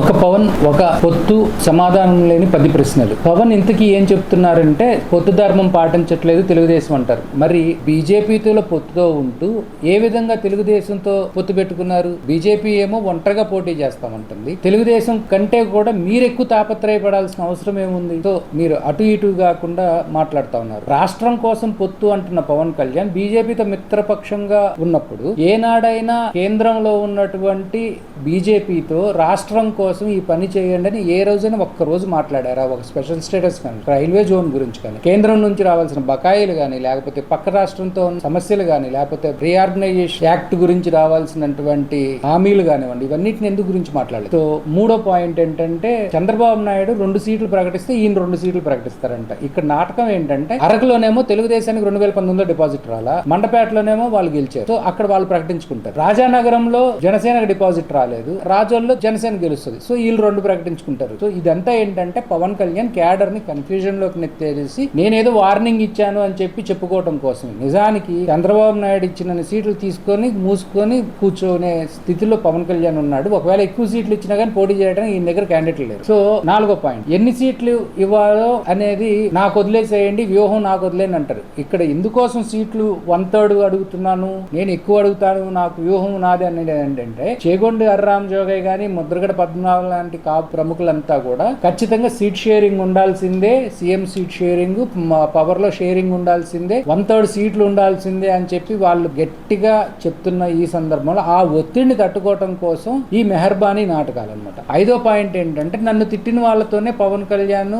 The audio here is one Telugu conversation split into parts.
ఒక పవన్ ఒక పొత్తు సమాధానం లేని పది ప్రశ్నలు. పవన్ ఇంతకీ ఏం చెప్తున్నారంటే పొత్తు ధర్మం పాటించట్లేదు తెలుగుదేశం అంటారు. మరి బీజేపీతో పొత్తుతో ఉంటూ ఏ విధంగా తెలుగుదేశంతో పొత్తు పెట్టుకున్నారు? బీజేపీ ఏమో ఒంటరిగా పోటీ చేస్తామంటుంది. తెలుగుదేశం కంటే కూడా మీరు ఎక్కువ తాపత్రయపడాల్సిన అవసరం ఏముంది? సో మీరు అటు ఇటు కాకుండా మాట్లాడుతా ఉన్నారు. రాష్ట్రం కోసం పొత్తు అంటున్న పవన్ కళ్యాణ్ బీజేపీతో మిత్రపక్షంగా ఉన్నప్పుడు ఏనాడైనా కేంద్రంలో ఉన్నటువంటి బీజేపీతో రాష్ట్రం కోసం కోసం ఈ పని చేయండి అని ఏ రోజైనా ఒక్క రోజు మాట్లాడారా. ఒక స్పెషల్ స్టేటస్ కానీ రైల్వే జోన్ గురించి కానీ కేంద్రం నుంచి రావాల్సిన బకాయిలు కానీ లేకపోతే పక్క రాష్ట్రంతో ఉన్న సమస్యలు కానీ లేకపోతే రీఆర్గనైజేషన్ యాక్ట్ గురించి రావాల్సినటువంటి హామీలు కానివ్వండి ఇవన్నిటిని ఎందుకు గురించి మాట్లాడలేదు. సో మూడో పాయింట్ ఏంటంటే చంద్రబాబు నాయుడు రెండు సీట్లు ప్రకటిస్తే ఈయన రెండు సీట్లు ప్రకటిస్తారంట. ఇక్కడ నాటకం ఏంటంటే అరకులోనేమో తెలుగుదేశానికి రెండు వేల పంతొమ్మిదిలో డిపాజిట్ రాలా మండపేటలోనేమో వాళ్ళు గెలిచారు. సో అక్కడ వాళ్ళు ప్రకటించుకుంటారు. రాజానగరంలో జనసేనకు డిపాజిట్ రాలేదు. రాజోల్లో జనసేన గెలుస్తుంది. సో వీళ్ళు రెండు ప్రకటించుకుంటారు. సో ఇదంతా ఏంటంటే పవన్ కళ్యాణ్ క్యాడర్ని కన్ఫ్యూజన్లోకి నెత్తేసి నేనేదో వార్నింగ్ ఇచ్చాను అని చెప్పి చెప్పుకోవటం కోసం నిజానికి చంద్రబాబు నాయుడు ఇచ్చిన సీట్లు తీసుకొని మూసుకొని కూర్చునే స్థితిలో పవన్ కళ్యాణ్ ఉన్నాడు. ఒకవేళ ఎక్కువ సీట్లు ఇచ్చినా కానీ పోటీ చేయడానికి ఈయన దగ్గర క్యాండిడేట్ లేరు. సో నాలుగో పాయింట్ ఎన్ని సీట్లు ఇవ్వాలో అనేది నాకు వదిలేసేయండి వ్యూహం నాకు వదిలేని అంటారు. ఇక్కడ ఎందుకోసం సీట్లు వన్ థర్డ్ అడుగుతున్నాను నేను ఎక్కువ అడుగుతాను నాకు వ్యూహం నాది అనేది ఏంటంటే చేగొండి అర్రామ్ జోగయ్య గాని ముద్రగడ పద్మ పద్మనాభం లాంటి కా ప్రముఖులంతా కూడా ఖచ్చితంగా సీట్ షేరింగ్ ఉండాల్సిందే సీఎం సీట్ షేరింగ్ పవర్లో షేరింగ్ ఉండాల్సిందే వన్ థర్డ్ సీట్లు ఉండాల్సిందే అని చెప్పి వాళ్ళు గట్టిగా చెప్తున్న ఈ సందర్భంలో ఆ ఒత్తిడిని తట్టుకోవటం కోసం ఈ మెహర్బానీ నాటకాలు అనమాట ఐదో పాయింట్ ఏంటంటే నన్ను తిట్టిన వాళ్ళతోనే పవన్ కళ్యాణ్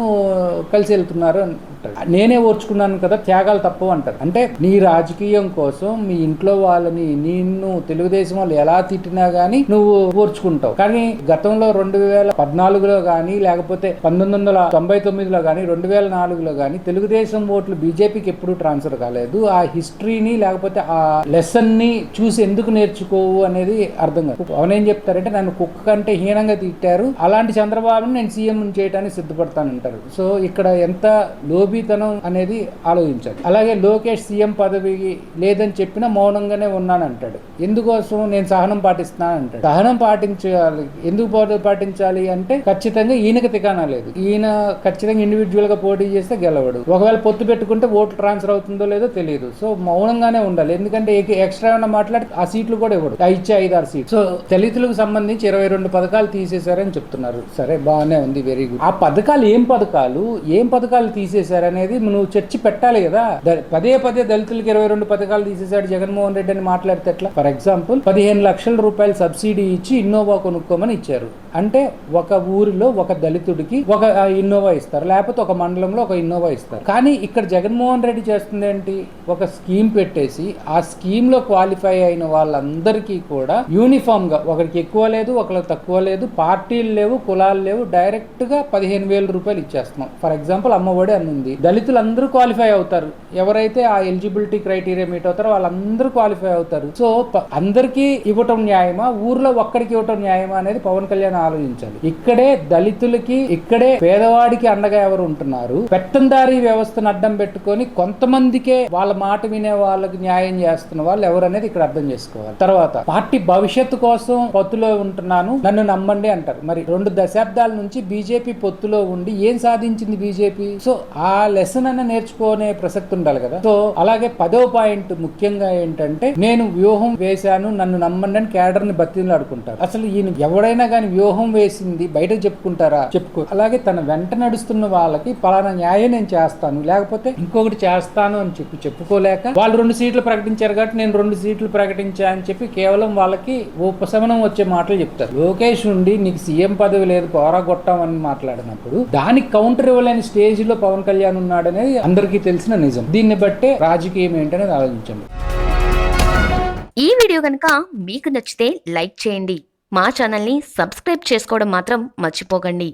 కలిసి వెళ్తున్నారు అంటాడు. నేనే ఓర్చుకున్నాను కదా త్యాగాలు తప్పవు అంటారు అంటే నీ రాజకీయం కోసం మీ ఇంట్లో వాళ్ళని నిన్ను తెలుగుదేశం వాళ్ళు ఎలా తిట్టినా గానీ నువ్వు ఓర్చుకుంటావు. కానీ గతంలో రెండు వేల పద్నాలుగులో కానీ లేకపోతే పంతొమ్మిది వందల తొంభై తొమ్మిదిలో కానీ రెండు వేల నాలుగులో కానీ తెలుగుదేశం ఓట్లు బీజేపీకి ఎప్పుడు ట్రాన్స్ఫర్ కాలేదు. ఆ హిస్టరీని లేకపోతే ఆ లెసన్ని చూసి ఎందుకు నేర్చుకోవు అనేది అర్థం కాదు. పవన్ ఏం చెప్తారంటే నన్ను కుక్క కంటే హీనంగా తిట్టారు. అలాంటి చంద్రబాబుని నేను సీఎం చేయడానికి సిద్ధపడతానంటారు. సో ఇక్కడ ఎంత లోబీతనం అనేది ఆలోచించాలి. అలాగే లోకేష్ సీఎం పదవి లేదని చెప్పినా మౌనంగానే ఉన్నానంటాడు. ఎందుకోసం నేను సహనం పాటిస్తున్నాను అంటాడు సహనం పాటించాలి. ఎందుకు పాటించాలి అంటే ఖచ్చితంగా ఈయనకి తికానా లేదు. ఈయన ఖచ్చితంగా ఇండివిజువల్గా పోటీ చేస్తే గెలవడు. ఒకవేళ పొత్తు పెట్టుకుంటే ఓట్లు ట్రాన్స్ఫర్ అవుతుందో లేదో తెలియదు సో మౌనంగానే ఉండాలి. ఎందుకంటే ఎక్స్ట్రా ఏమైనా మాట్లాడి ఆ సీట్లు కూడా ఇవ్వడు. ఇచ్చే ఐదు ఆరు సీట్లు. సో దళితులకు సంబంధించి ఇరవై రెండు పథకాలు తీసేశారని చెప్తున్నారు. సరే బాగానే ఉంది. వెరీ గుడ్ ఆ పథకాలు ఏం పథకాలు? ఏం పథకాలు అనేది నువ్వు చర్చి పెట్టాలి కదా. పదే పదే దళితులకు ఇరవై రెండు పథకాలు తీసేశాడు జగన్మోహన్ రెడ్డి అని మాట్లాడితే ఎట్లా? ఫర్ ఎగ్జాంపుల్ పదిహేను లక్షల రూపాయలు సబ్సిడీ ఇచ్చి ఇన్నోవా కొనుక్కోమని ఇచ్చారు. అంటే ఒక ఊరిలో ఒక దళితుడికి ఒక ఇన్నోవా ఇస్తారు. లేకపోతే ఒక మండలంలో ఒక ఇన్నోవా ఇస్తారు. కానీ ఇక్కడ జగన్మోహన్ రెడ్డి చేస్తుంది ఏంటి? ఒక స్కీమ్ పెట్టేసి ఆ స్కీమ్లో క్వాలిఫై అయిన వాళ్ళందరికీ కూడా యూనిఫామ్గా ఒకరికి ఎక్కువ లేదు ఒకరికి తక్కువ లేదు పార్టీలు లేవు కులాలు లేవు డైరెక్ట్గా పదిహేను వేల రూపాయలు ఇచ్చేస్తున్నాం. ఫర్ ఎగ్జాంపుల్ అమ్మఒడి అని ఉంది దళితులందరూ క్వాలిఫై అవుతారు. ఎవరైతే ఆ ఎలిజిబిలిటీ క్రైటీరియా మీట్ అవుతారో వాళ్ళందరూ క్వాలిఫై అవుతారు. సో అందరికీ ఇవ్వటం న్యాయమా? ఊర్లో ఒక్కడికి ఇవ్వటం న్యాయమా అనేది పవన్ కళ్యాణ్ ఆలోచించాలి. ఇక్కడే దళితులకి ఇక్కడే పేదవాడికి అండగా ఎవరు ఉంటున్నారు? పెత్తందారీ వ్యవస్థను అడ్డం పెట్టుకొని కొంతమందికే వాళ్ళ మాట వినే వాళ్ళకి న్యాయం చేస్తున్న వాళ్ళు ఎవరు అనేది ఇక్కడ అర్థం చేసుకోవాలి. తర్వాత పార్టీ భవిష్యత్తు కోసం పొత్తులో ఉంటున్నాను నన్ను నమ్మండి అంటారు. మరి రెండు దశాబ్దాల నుంచి బీజేపీ పొత్తులో ఉండి ఏం సాధించింది బీజేపీ? సో ఆ లెసన్ అన్న నేర్చుకునే ప్రసక్తి ఉండాలి కదా. సో అలాగే పదో పాయింట్ ముఖ్యంగా ఏంటంటే నేను వ్యూహం వేశాను నన్ను నమ్మండి అని క్యాడర్ని బతిని ఆడుకుంటారు. అసలు ఈయన ఎవడైనా కానీ వ్యూహం వేసింది బయట చెప్పుకుంటారా? చెప్పుకో. అలాగే తన వెంట నడుస్తున్న వాళ్ళకి పలానా న్యాయం నేను చేస్తాను లేకపోతే ఇంకొకటి చేస్తాను అని చెప్పి చెప్పుకోలేక వాళ్ళు రెండు సీట్లు ప్రకటించారు కాబట్టి నేను రెండు సీట్లు ప్రకటించా అని చెప్పి కేవలం వాళ్ళకి ఉపశమనం వచ్చే మాటలు చెప్తారు. లోకేష్ ఉండి నీకు సీఎం పదవి లేదు పోరాగొట్టాం అని మాట్లాడినప్పుడు దానికి కౌంటర్ ఇవ్వలేని స్టేజ్లో పవన్ కళ్యాణ్ ఉన్నాడనేది అందరికీ తెలిసిన నిజం. దీన్ని బట్టే రాజకీయం ఏంటనేది ఆలోచించండి. ఈ వీడియో కనుక మీకు నచ్చితే లైక్ చేయండి. మా ఛానల్ని సబ్స్క్రైబ్ చేసుకోవడం మాత్రం మర్చిపోకండి.